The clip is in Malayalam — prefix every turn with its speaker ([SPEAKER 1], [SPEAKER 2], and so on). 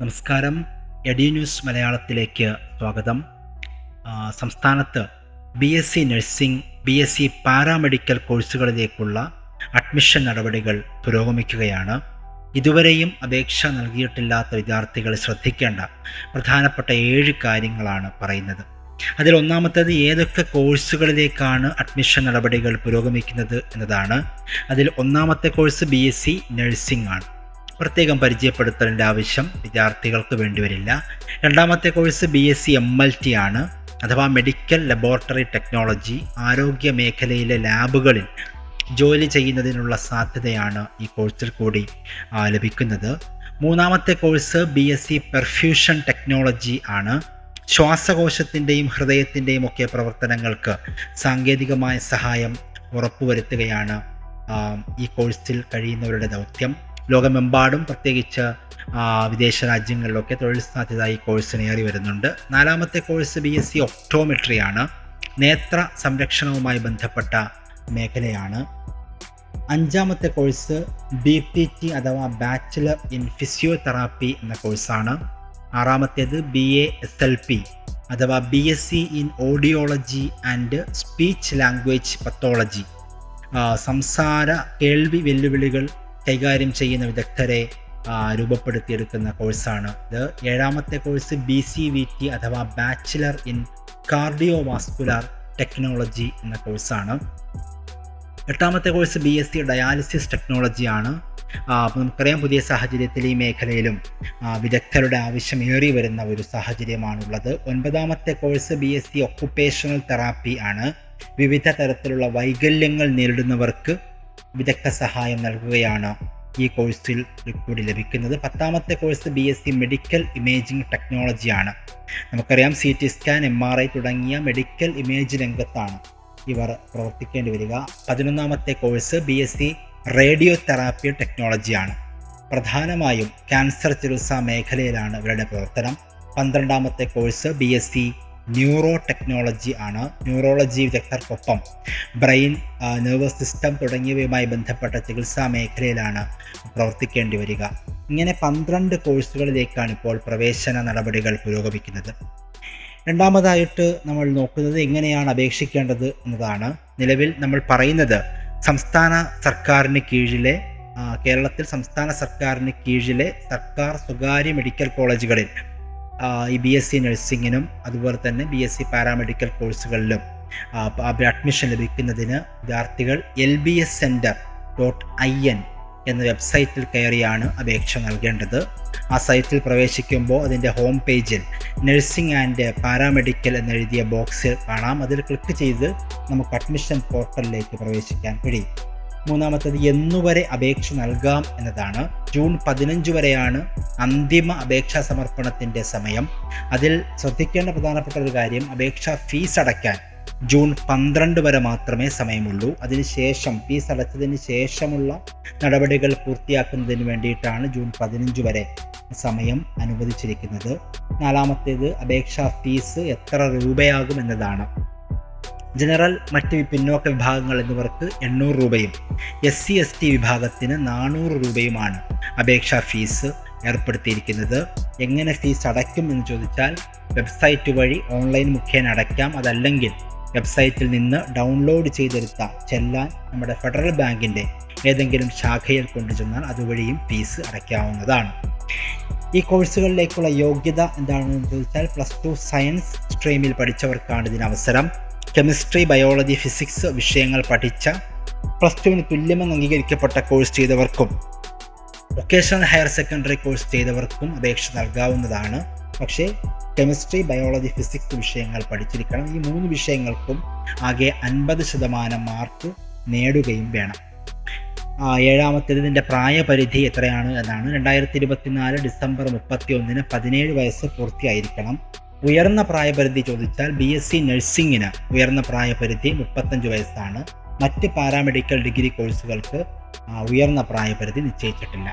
[SPEAKER 1] നമസ്കാരം. എഡി ന്യൂസ് മലയാളത്തിലേക്ക് സ്വാഗതം. സംസ്ഥാനത്ത് B S C nursing B S C paramedical കോഴ്സുകളിലേക്കുള്ള admission നടപടികൾ പുരോഗമിക്കുകയാണ്. ഇതുവരെയും അപേക്ഷ നൽകിയിട്ടില്ലാത്ത വിദ്യാർത്ഥികൾ ശ്രദ്ധിക്കേണ്ട പ്രധാനപ്പെട്ട ഏഴ് കാര്യങ്ങളാണ് പറയുന്നത്. അതിൽ ഒന്നാമത്തേത് ഏതൊക്കെ കോഴ്സുകളിലേക്കാണ് അഡ്മിഷൻ നടപടികൾ പുരോഗമിക്കുന്നത് എന്നതാണ്. അതിൽ ഒന്നാമത്തെ course B S C nursing ആണ്. പ്രത്യേകം പരിചയപ്പെടുത്തേണ്ട ആവശ്യം വിദ്യാർത്ഥികൾക്ക് വേണ്ടിവരില്ല രണ്ടാമത്തെ course B S C M L T ആണ്. അഥവാ മെഡിക്കൽ ലബോറട്ടറി ടെക്നോളജി ആരോഗ്യ മേഖലയിലെ ലാബുകളിൽ ജോലി ചെയ്യുന്നതിനുള്ള സാധ്യതയാണ് ഈ കോഴ്സിൽ കൂടി ലഭിക്കുന്നത്. മൂന്നാമത്തെ course B S C perfusion technology ആണ്. ശ്വാസകോശത്തിന്റെയും ഹൃദയത്തിന്റെയും ഒക്കെ പ്രവർത്തനങ്ങൾക്ക് സാങ്കേതികമായ സഹായം ഉറപ്പുവരുത്തുകയാണ് ഈ കോഴ്സിൽ കഴിയുന്നവരുടെ ദൗത്യം. ലോകമെമ്പാടും പ്രത്യേകിച്ച് വിദേശ രാജ്യങ്ങളിലൊക്കെ തൊഴിൽ സാധ്യത ഈ കോഴ്സിന് ഏറി വരുന്നുണ്ട്. നാലാമത്തെ course B S C optometry ആണ്. നേത്ര സംരക്ഷണവുമായി ബന്ധപ്പെട്ട മേഖലയാണ്. അഞ്ചാമത്തെ കോഴ്സ് ബി പി ടി അഥവാ ബാച്ചിലർ ഇൻ ഫിസിയോതെറാപ്പി എന്ന കോഴ്സാണ് ആറാമത്തേത് B A S L P അഥവാ B S C in audiology and speech language pathology സംസാര കേൾവി വെല്ലുവിളികൾ കൈകാര്യം ചെയ്യുന്ന വിദഗ്ധരെ രൂപപ്പെടുത്തിയെടുക്കുന്ന കോഴ്സാണ് ഇത്. ഏഴാമത്തെ course B C V T അഥവാ bachelor in cardio vascular technology എന്ന കോഴ്സാണ്. എട്ടാമത്തെ course B S C dialysis ടെക്നോളജിയാണ് നമുക്കറിയാം പുതിയ സാഹചര്യത്തിൽ ഈ മേഖലയിലും വിദഗ്ധരുടെ ആവശ്യം ഏറി വരുന്ന ഒരു സാഹചര്യമാണുള്ളത്. ഒൻപതാമത്തെ course B S C occupational therapy ആണ്. വിവിധ തരത്തിലുള്ള വൈകല്യങ്ങൾ നേരിടുന്നവർക്ക് വിദഗ്ധ സഹായം നൽകുകയാണ് ഈ കോഴ്സിൽ കൂടി ലഭിക്കുന്നത്. പത്താമത്തെ course B S C medical imaging ടെക്നോളജിയാണ് നമുക്കറിയാം C T scan M R I തുടങ്ങിയ മെഡിക്കൽ ഇമേജ് രംഗത്താണ് ഇവർ പ്രവർത്തിക്കേണ്ടി വരിക. പതിനൊന്നാമത്തെ course B S C radio therapy ടെക്നോളജിയാണ് പ്രധാനമായും ക്യാൻസർ ചികിത്സാ മേഖലയിലാണ് ഇവരുടെ പ്രവർത്തനം. പന്ത്രണ്ടാമത്തെ course B S C neuro technology ആണ്. ന്യൂറോളജി വിദഗ്ധർക്കൊപ്പം ബ്രെയിൻ നെർവസ് സിസ്റ്റം തുടങ്ങിയവയുമായി ബന്ധപ്പെട്ട ചികിത്സാ മേഖലയിലാണ് പ്രവർത്തിക്കേണ്ടി വരിക. ഇങ്ങനെ പന്ത്രണ്ട് കോഴ്സുകളിലേക്കാണ് ഇപ്പോൾ പ്രവേശന നടപടികൾ പുരോഗമിക്കുന്നത്. രണ്ടാമതായിട്ട് നമ്മൾ നോക്കുന്നത് എങ്ങനെയാണ് അപേക്ഷിക്കേണ്ടത് എന്നതാണ്. നിലവിൽ നമ്മൾ പറയുന്നത് സംസ്ഥാന സർക്കാരിന് കീഴിലെ കേരളത്തിൽ സംസ്ഥാന സർക്കാരിന് കീഴിലെ സർക്കാർ സ്വകാര്യ മെഡിക്കൽ കോളേജുകളിൽ ഈ ബി എസ് സി നഴ്സിങ്ങിനും അതുപോലെ തന്നെ ബി എസ് സി പാരാമെഡിക്കൽ കോഴ്സുകളിലും അഡ്മിഷൻ ലഭിക്കുന്നതിന് വിദ്യാർത്ഥികൾ L B S centre dot I N എന്ന വെബ്സൈറ്റിൽ കയറിയാണ് അപേക്ഷ നൽകേണ്ടത്. ആ സൈറ്റിൽ പ്രവേശിക്കുമ്പോൾ അതിന്റെ ഹോം പേജിൽ നഴ്സിംഗ് ആൻഡ് പാരാമെഡിക്കൽ എന്നെഴുതിയ ബോക്സിൽ കാണാം. അതിൽ ക്ലിക്ക് ചെയ്ത് നമുക്ക് അഡ്മിഷൻ പോർട്ടലിലേക്ക് പ്രവേശിക്കാൻ കഴിയും. മൂന്നാമത്തത് എന്നുവരെ അപേക്ഷ നൽകാം എന്നതാണ്. ജൂൺ പതിനഞ്ച് വരെയാണ് അന്തിമ അപേക്ഷാ സമർപ്പണത്തിന്റെ സമയം. അതിൽ ശ്രദ്ധിക്കേണ്ട പ്രധാനപ്പെട്ട ഒരു കാര്യം അപേക്ഷാ ഫീസ് അടയ്ക്കാൻ ജൂൺ പന്ത്രണ്ട് വരെ മാത്രമേ സമയമുള്ളൂ. അതിനുശേഷം ഫീസ് അടച്ചതിന് ശേഷമുള്ള നടപടികൾ പൂർത്തിയാക്കുന്നതിന് വേണ്ടിയിട്ടാണ് ജൂൺ പതിനഞ്ച് വരെ സമയം അനുവദിച്ചിരിക്കുന്നത്. നാലാമത്തേത് അപേക്ഷാ ഫീസ് എത്ര രൂപയാകും എന്നതാണ്. ജനറൽ മറ്റ് പിന്നോക്ക വിഭാഗങ്ങൾ എന്നിവർക്ക് എണ്ണൂറ് രൂപയും എസ് സി എസ് ടി വിഭാഗത്തിന് നാനൂറ് രൂപയുമാണ് അപേക്ഷാ ഫീസ് ഏർപ്പെടുത്തിയിരിക്കുന്നത്. എങ്ങനെ ഫീസ് അടയ്ക്കും എന്ന് ചോദിച്ചാൽ വെബ്സൈറ്റ് വഴി ഓൺലൈൻ മുഖേന അടയ്ക്കാം. അതല്ലെങ്കിൽ വെബ്സൈറ്റിൽ നിന്ന് ഡൗൺലോഡ് ചെയ്തെടുത്ത ചെല്ലാൻ നമ്മുടെ ഫെഡറൽ ബാങ്കിന്റെ ഏതെങ്കിലും ശാഖയിൽ കൊണ്ടുചെന്നാൽ അതുവഴിയും ഫീസ് അടയ്ക്കാവുന്നതാണ്. ഈ കോഴ്സുകളിലേക്കുള്ള യോഗ്യത എന്താണെന്ന് ചോദിച്ചാൽ പ്ലസ് ടു സയൻസ് സ്ട്രീമിൽ പഠിച്ചവർക്കാണ് ഇതിന് അവസരം കെമിസ്ട്രി ബയോളജി ഫിസിക്സ് വിഷയങ്ങൾ പഠിച്ച പ്ലസ് ടുവിന് തുല്യമെന്ന് അംഗീകരിക്കപ്പെട്ട കോഴ്സ് ചെയ്തവർക്കും വൊക്കേഷണൽ ഹയർ സെക്കൻഡറി കോഴ്സ് ചെയ്തവർക്കും അപേക്ഷ നൽകാവുന്നതാണ്. പക്ഷേ കെമിസ്ട്രി ബയോളജി ഫിസിക്സ് വിഷയങ്ങൾ പഠിച്ചിരിക്കണം. ഈ മൂന്ന് വിഷയങ്ങൾക്കും ആകെ അൻപത് ശതമാനം മാർക്ക് നേടുകയും വേണം. ഏഴാമത്തേത് ഇതിന്റെ പ്രായപരിധി എത്രയാണ് എന്നാണ്. രണ്ടായിരത്തി ഇരുപത്തിനാല് ഡിസംബർ മുപ്പത്തി ഒന്നിന് പതിനേഴ് വയസ്സ് പൂർത്തിയായിരിക്കണം. ഉയർന്ന പ്രായപരിധി ചോദിച്ചാൽ ബി എസ് സി നഴ്സിംഗിന് ഉയർന്ന പ്രായപരിധി മുപ്പത്തഞ്ച് വയസ്സാണ്. മറ്റ് പാരാമെഡിക്കൽ ഡിഗ്രി കോഴ്സുകൾക്ക് ഉയർന്ന പ്രായപരിധി നിശ്ചയിച്ചിട്ടില്ല.